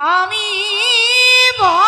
আমি ভয়ে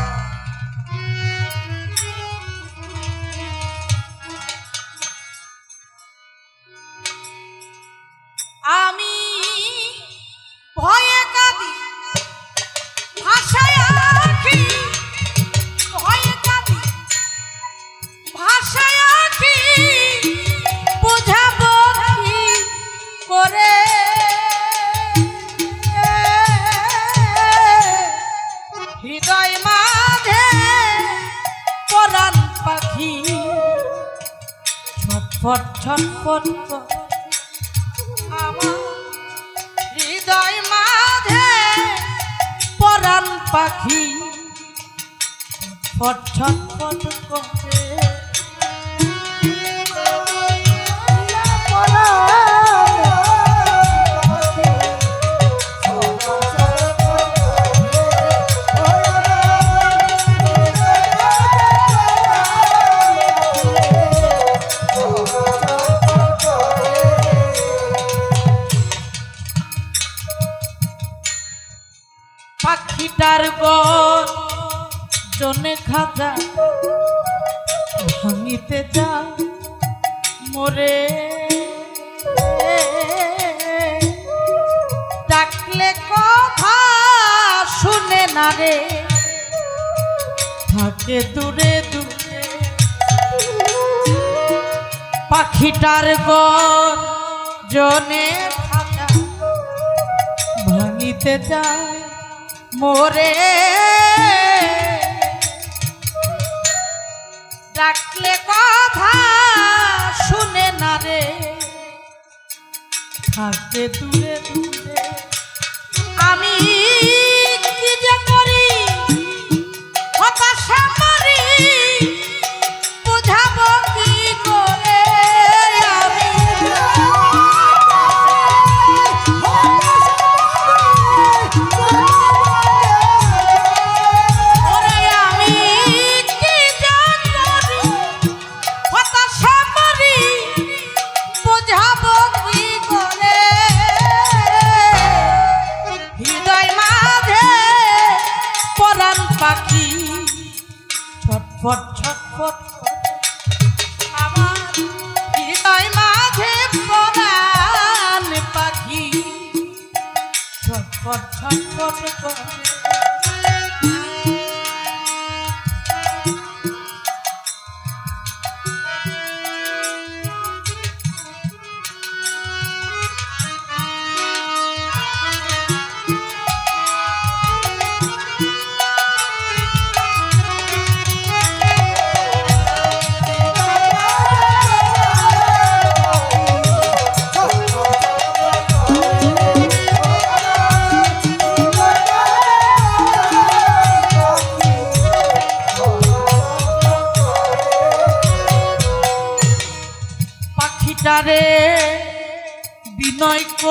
ছটফট ছটফট আমার হৃদয় মাঝে পরাণ পাখি ফট ছটফট করে খাজা ভাঙিতে যা মোরে। ডাকলে কথা শুনে না রে। থাকে দূরে দূরে। পাখিটার জনে খাজা ভাঙিতে যায় মোরে। ডাকলে কথা শুনে না রে। থাকতে দূরে দূরে পাখি। ছটফট ছটফট আমার হৃদয় মাঝে পরাণ পাখি। ছটফট ছটফট করে।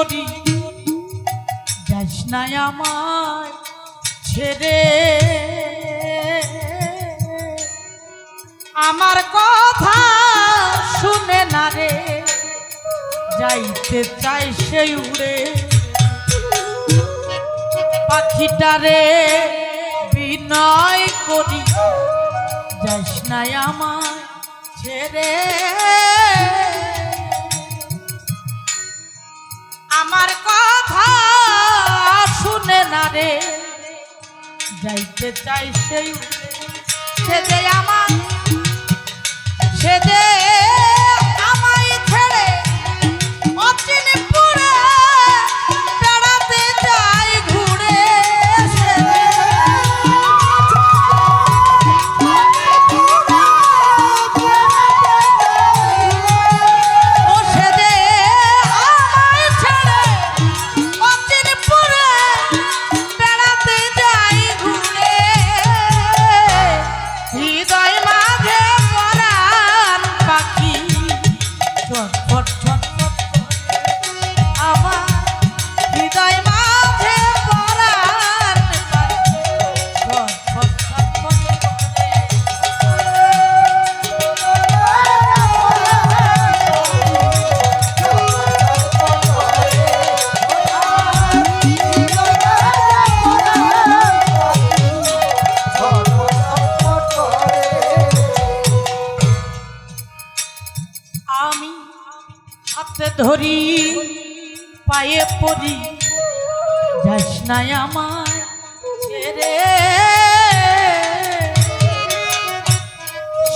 করি যাস নাই আমায় ছেড়ে, আমার কথা শুনে না রে, যাইতে চাই সে উড়ে। পাখিটারে বিনয় করি, যাস নাই আমায় ছেড়ে। আমার কথা শুনে না রে। যাইতে চাই সেই আমার সে যে ধরি, পায়ে পড়ি। যাস নাই আমার ছেড়ে।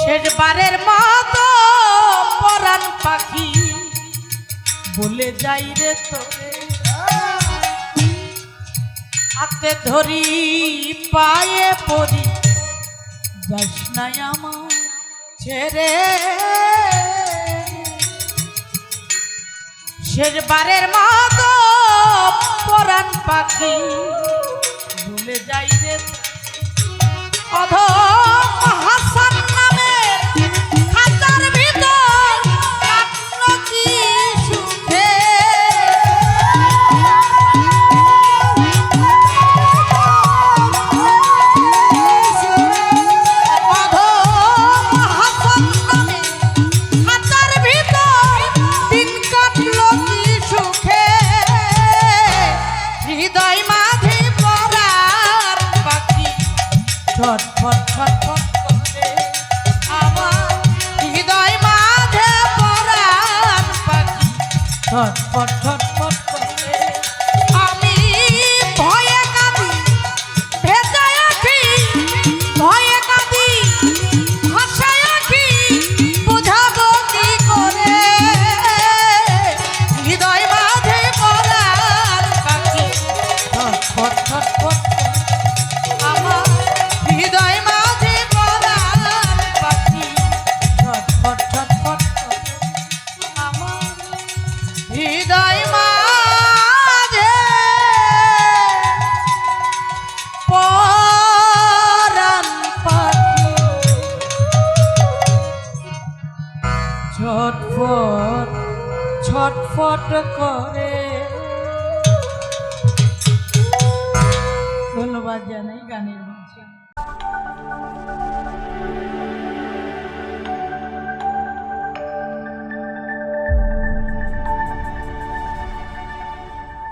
শেষবারের মতো পরাণ পাখি বলে যাই রে তোরে। হাতে ধরি, পায়ে পড়ি, যাস নাই আমার ছেড়ে। শেষবারের মতো পরাণ পাখি ভুলে যাই রে। অধ ছটফট ছটফট হৃদয় মাঝে ছটফট করে। ধন্যবাদ জানাই গানের মঞ্চে